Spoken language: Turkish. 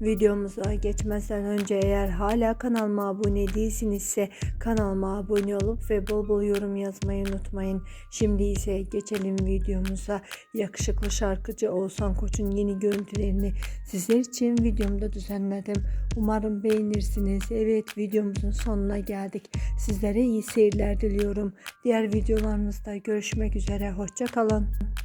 Videomuza geçmeden önce eğer hala kanalıma abone değilsinizse kanalıma abone olup ve bol bol yorum yazmayı unutmayın. Şimdi ise geçelim videomuza. Yakışıklı şarkıcı Oğuzhan Koç'un yeni görüntülerini sizler için videomda düzenledim. Umarım beğenirsiniz. Evet videomuzun sonuna geldik. Sizlere iyi seyirler diliyorum. Diğer videolarımızda görüşmek üzere. Hoşçakalın.